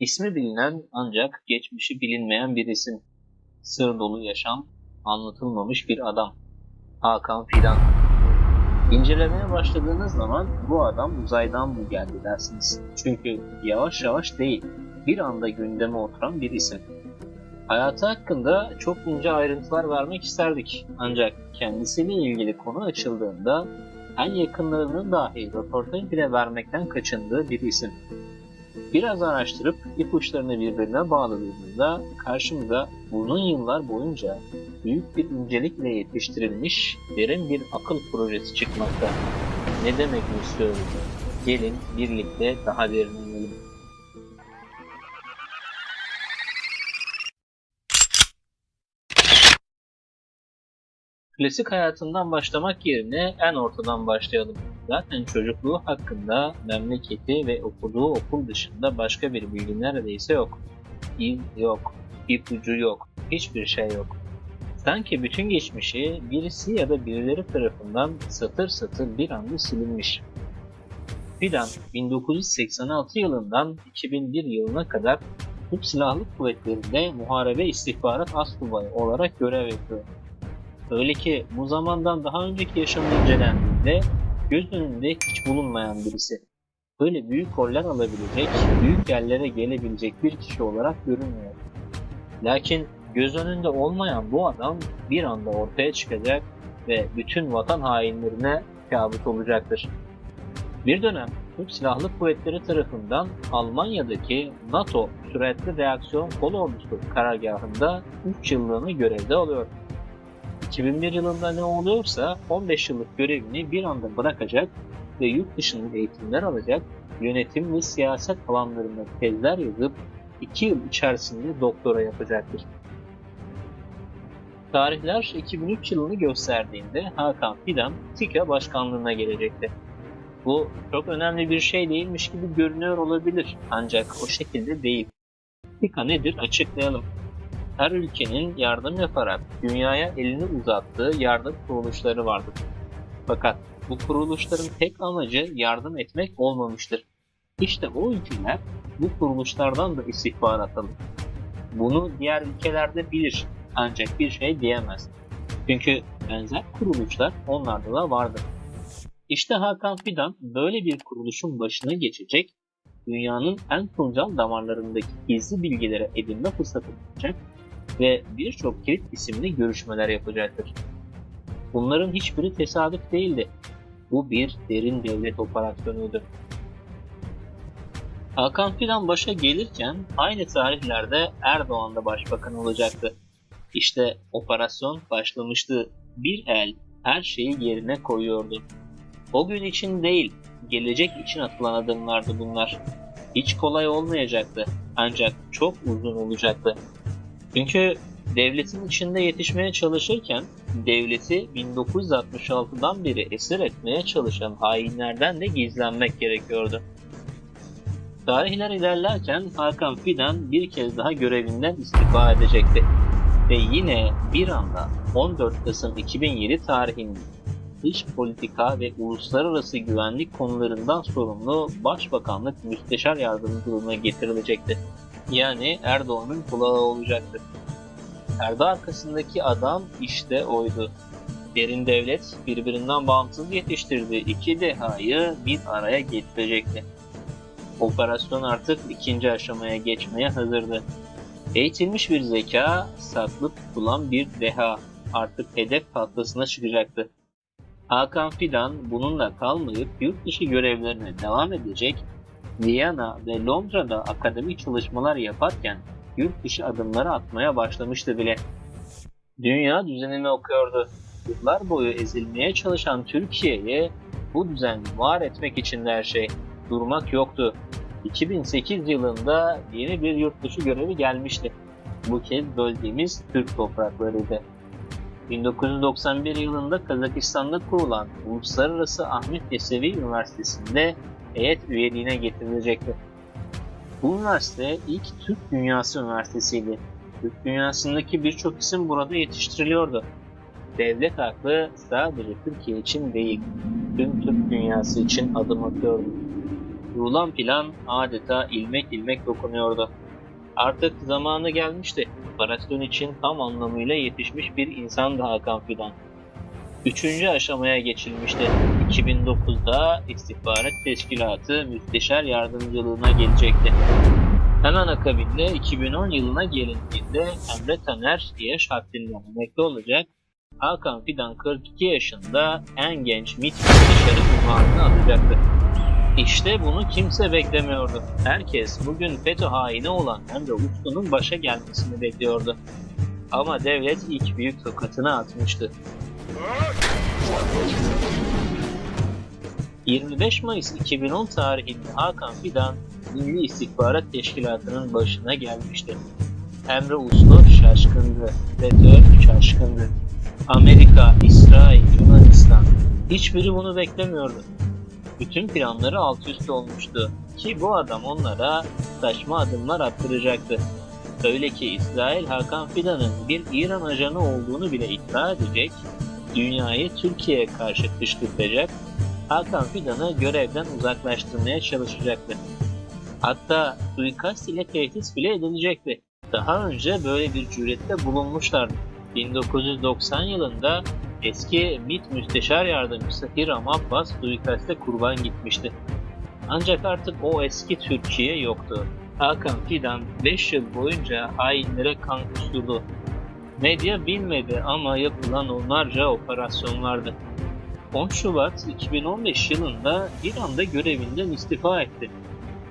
İsmi bilinen ancak geçmişi bilinmeyen bir isim. Sır dolu yaşam, anlatılmamış bir adam. Hakan Fidan. İncelemeye başladığınız zaman bu adam uzaydan mı geldi dersiniz. Çünkü yavaş yavaş değil, bir anda gündeme oturan bir isim. Hayatı hakkında çok ince ayrıntılar vermek isterdik. Ancak kendisiyle ilgili konu açıldığında en yakınlarının dahi röportaj bile vermekten kaçındığı bir isim. Biraz araştırıp ipuçlarını birbirine bağladığımızda karşımıza uzun yıllar boyunca büyük bir incelikle yetiştirilmiş derin bir akıl projesi çıkmakta. Ne demek mi istiyorum? Gelin birlikte daha derin Klasik hayatından başlamak yerine en ortadan başlayalım. Zaten çocukluğu hakkında memleketi ve okuduğu okul dışında başka bir bilgi neredeyse yok. İz yok, ipucu yok, hiçbir şey yok. Sanki bütün geçmişi birisi ya da birileri tarafından satır satır bir anda silinmiş. Fidan 1986 yılından 2001 yılına kadar Türk Silahlı Kuvvetleri'nde muharebe istihbarat astsubayı olarak görev yapıyor. Öyle ki bu zamandan daha önceki yaşamı incelendiğinde göz önünde hiç bulunmayan birisi. Böyle büyük roller alabilecek, büyük yerlere gelebilecek bir kişi olarak görünmüyor. Lakin göz önünde olmayan bu adam bir anda ortaya çıkacak ve bütün vatan hainlerine kabus olacaktır. Bir dönem Türk Silahlı Kuvvetleri tarafından Almanya'daki NATO Süratli Reaksiyon Kol Ordusu karargahında 3 yıllığını görevde alıyor. 2001 yılında ne oluyorsa 15 yıllık görevini bir anda bırakacak ve yurt dışında eğitimler alacak, yönetim ve siyaset alanlarında tezler yazıp 2 yıl içerisinde doktora yapacaktır. Tarihler 2003 yılını gösterdiğinde Hakan Fidan TİKA başkanlığına gelecekti. Bu çok önemli bir şey değilmiş gibi görünüyor olabilir ancak o şekilde değil. TİKA nedir açıklayalım her ülkenin yardım yaparak dünyaya elini uzattığı yardım kuruluşları vardır. Fakat bu kuruluşların tek amacı yardım etmek olmamıştır. İşte o ülkeler bu kuruluşlardan da istihbarat alır. Bunu diğer ülkelerde bilir ancak bir şey diyemez. Çünkü benzer kuruluşlar onlarda da vardır. İşte Hakan Fidan böyle bir kuruluşun başına geçecek, dünyanın en tuncel damarlarındaki gizli bilgilere edinme fırsatı bulacak ve birçok kilit isimle görüşmeler yapacaktır. Bunların hiçbiri tesadüf değildi. Bu bir derin devlet operasyonuydu. Hakan Fidan başa gelirken aynı tarihlerde Erdoğan da başbakan olacaktı. İşte operasyon başlamıştı. Bir el her şeyi yerine koyuyordu. O gün için değil, gelecek için atılan adımlardı bunlar. Hiç kolay olmayacaktı ancak çok uzun olacaktı. Çünkü devletin içinde yetişmeye çalışırken devleti 1966'dan beri esir etmeye çalışan hainlerden de gizlenmek gerekiyordu. Tarihler ilerlerken Hakan Fidan bir kez daha görevinden istifa edecekti. Ve yine bir anda 14 Kasım 2007 tarihinde dış politika ve uluslararası güvenlik konularından sorumlu Başbakanlık Müsteşar Yardımcılığına getirilecekti yani Erdoğan'ın kulağı olacaktı. Perde arkasındaki adam işte oydu. Derin devlet birbirinden bağımsız yetiştirdiği iki dehayı bir araya getirecekti. Operasyon artık ikinci aşamaya geçmeye hazırdı. Eğitilmiş bir zeka, saklı tutulan bir deha artık hedef tahtasına çıkacaktı. Hakan Fidan bununla kalmayıp yurt dışı görevlerine devam edecek Viyana ve Londra'da akademik çalışmalar yaparken yurt dışı adımları atmaya başlamıştı bile. Dünya düzenini okuyordu. Yıllar boyu ezilmeye çalışan Türkiye'ye bu düzen var etmek için her şey. Durmak yoktu. 2008 yılında yeni bir yurt dışı görevi gelmişti. Bu kez böldüğümüz Türk topraklarıydı. 1991 yılında Kazakistan'da kurulan Uluslararası Ahmet Yesevi Üniversitesi'nde heyet üyeliğine getirilecekti. Bu üniversite ilk Türk Dünyası Üniversitesi'ydi. Türk Dünyası'ndaki birçok isim burada yetiştiriliyordu. Devlet aklı sadece Türkiye için değil, tüm Türk dünyası için adım atıyordu. Kurulan plan adeta ilmek ilmek dokunuyordu. Artık zamanı gelmişti. Operasyon için tam anlamıyla yetişmiş bir insan da Hakan Fidan. Üçüncü aşamaya geçilmişti. 2009'da istihbarat teşkilatı müsteşar yardımcılığına gelecekti. Hemen akabinde 2010 yılına gelindiğinde Emre Taner yaş haddinden emekli olacak. Hakan Fidan 42 yaşında en genç MİT müsteşarı unvanını alacaktı. İşte bunu kimse beklemiyordu. Herkes bugün FETÖ haini olan Emre Uslu'nun başa gelmesini bekliyordu. Ama devlet ilk büyük tokatını atmıştı. 25 Mayıs 2010 tarihinde Hakan Fidan Milli İstihbarat Teşkilatı'nın başına gelmişti. Emre Uslu şaşkındı, FETÖ şaşkındı. Amerika, İsrail, Yunanistan hiçbiri bunu beklemiyordu. Bütün planları alt üst olmuştu ki bu adam onlara saçma adımlar attıracaktı. Öyle ki İsrail Hakan Fidan'ın bir İran ajanı olduğunu bile iddia edecek, dünyayı Türkiye'ye karşı kışkırtacak, Hakan Fidan'ı görevden uzaklaştırmaya çalışacaktı. Hatta suikast ile tehdit bile edilecekti. Daha önce böyle bir cürette bulunmuşlardı. 1990 yılında eski MİT Müsteşar Yardımcısı Hiram Abbas suikaste kurban gitmişti. Ancak artık o eski Türkiye yoktu. Hakan Fidan 5 yıl boyunca hainlere kan kusturdu. Medya bilmedi ama yapılan onlarca operasyon vardı. 10 Şubat 2015 yılında İran'da görevinden istifa etti.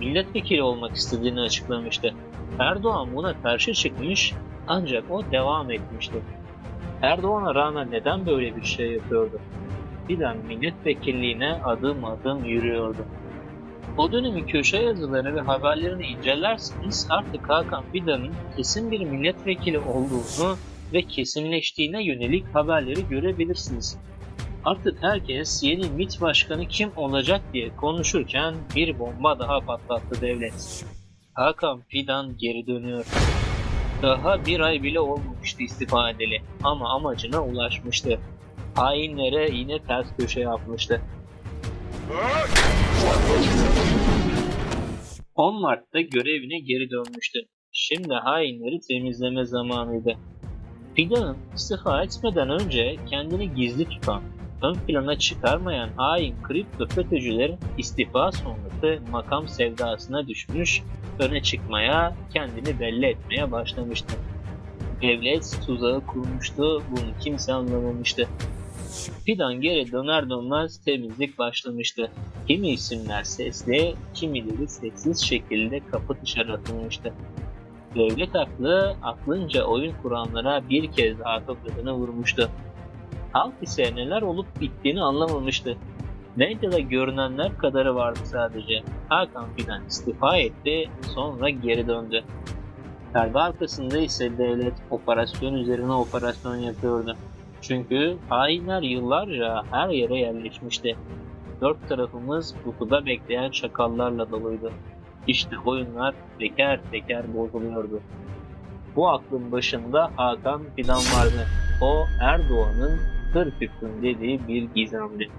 Milletvekili olmak istediğini açıklamıştı. Erdoğan buna karşı çıkmış ancak o devam etmişti. Erdoğan'a rağmen neden böyle bir şey yapıyordu? Fidan milletvekilliğine adım adım yürüyordu. O dönemin köşe yazılarını ve haberlerini incelerseniz artık Hakan Fidan'ın kesin bir milletvekili olduğunu ve kesinleştiğine yönelik haberleri görebilirsiniz. Artık herkes yeni MİT başkanı kim olacak diye konuşurken bir bomba daha patlattı devlet. Hakan Fidan geri dönüyor. Daha bir ay bile olmamıştı istifa edeli ama amacına ulaşmıştı. Hainlere yine ters köşe yapmıştı. 10 Mart'ta görevine geri dönmüştü. Şimdi hainleri temizleme zamanıydı. Fidan'ın istifa etmeden önce kendini gizli tutan, ön plana çıkarmayan hain kripto FETÖ'cüler istifa sonrası makam sevdasına düşmüş, öne çıkmaya, kendini belli etmeye başlamıştı. Devlet tuzağı kurmuştu, bunu kimse anlamamıştı. Fidan geri döner dönmez temizlik başlamıştı. Kimi isimler sesli, kimileri sessiz şekilde kapı dışarı atılmıştı. Devlet aklı aklınca oyun kuranlara bir kez daha tokadını vurmuştu. Halk ise neler olup bittiğini anlamamıştı. Medyada görünenler kadarı vardı sadece. Hakan Fidan istifa etti, sonra geri döndü. Perde arkasında ise devlet operasyon üzerine operasyon yapıyordu. Çünkü hainler yıllarca her yere yerleşmişti. Dört tarafımız kutuda bekleyen çakallarla doluydu. İşte oyunlar teker teker bozuluyordu. Bu aklın başında Hakan Fidan vardı. O Erdoğan'ın kır küpün dediği bir gizemdi.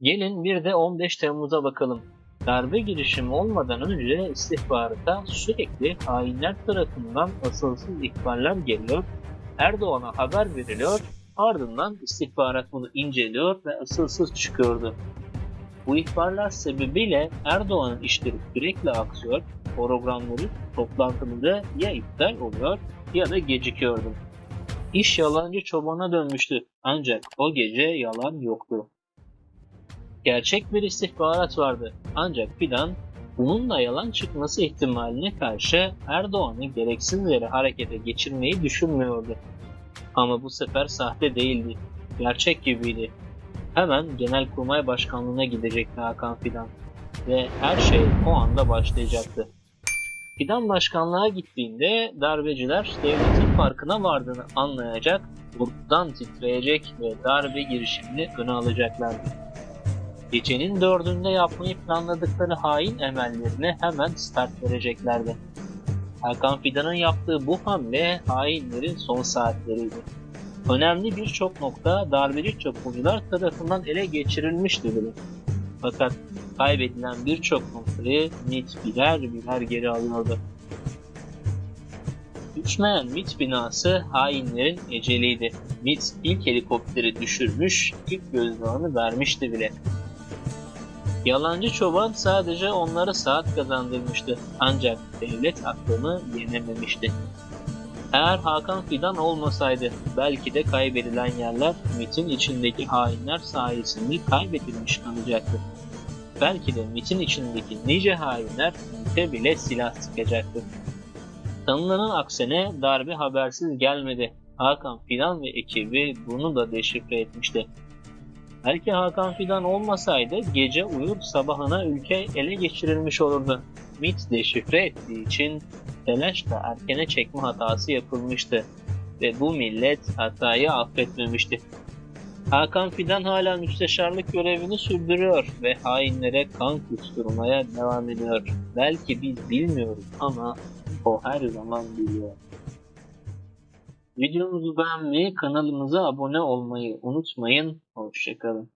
Gelin bir de 15 Temmuz'a bakalım. Darbe girişimi olmadan önce istihbarata sürekli hainler tarafından asılsız ihbarlar geliyor, Erdoğan'a haber veriliyor, ardından istihbarat bunu inceliyor ve asılsız çıkıyordu. Bu ihbarlar sebebiyle Erdoğan'ın işleri sürekli aksıyor, programları, toplantıları ya iptal oluyor ya da gecikiyordu. İş yalancı çobana dönmüştü ancak o gece yalan yoktu. Gerçek bir istihbarat vardı ancak Fidan bununla yalan çıkması ihtimaline karşı Erdoğan'ı gereksiz yere harekete geçirmeyi düşünmüyordu. Ama bu sefer sahte değildi, gerçek gibiydi. Hemen Genelkurmay Başkanlığı'na gidecekti Hakan Fidan ve her şey o anda başlayacaktı. Fidan başkanlığa gittiğinde darbeciler devletin farkına vardığını anlayacak, korkudan titreyecek ve darbe girişimini öne alacaklardı. Gecenin dördünde yapmayı planladıkları hain emellerine hemen start vereceklerdi. Hakan Fidan'ın yaptığı bu hamle hainlerin son saatleriydi. Önemli birçok nokta darbeci çapulcular tarafından ele geçirilmişti bile. Fakat kaybedilen birçok noktayı MIT birer birer geri alıyordu. Uçmayan MIT binası hainlerin eceliydi. MIT ilk helikopteri düşürmüş, ilk gözdağını vermişti bile. Yalancı çoban sadece onlara saat kazandırmıştı. Ancak devlet aklını yenememişti. Eğer Hakan Fidan olmasaydı belki de kaybedilen yerler MIT'in içindeki hainler sayesinde kaybedilmiş kalacaktı. Belki de MIT'in içindeki nice hainler MIT'e bile silah sıkacaktı. Tanınan aksine darbe habersiz gelmedi. Hakan Fidan ve ekibi bunu da deşifre etmişti. Belki Hakan Fidan olmasaydı gece uyur sabahına ülke ele geçirilmiş olurdu. MIT deşifre ettiği için telaşla erkene çekme hatası yapılmıştı ve bu millet hatayı affetmemişti. Hakan Fidan hala müsteşarlık görevini sürdürüyor ve hainlere kan kusturmaya devam ediyor. Belki biz bilmiyoruz ama o her zaman biliyor. Videomuzu beğenmeyi, kanalımıza abone olmayı unutmayın. Hoşçakalın.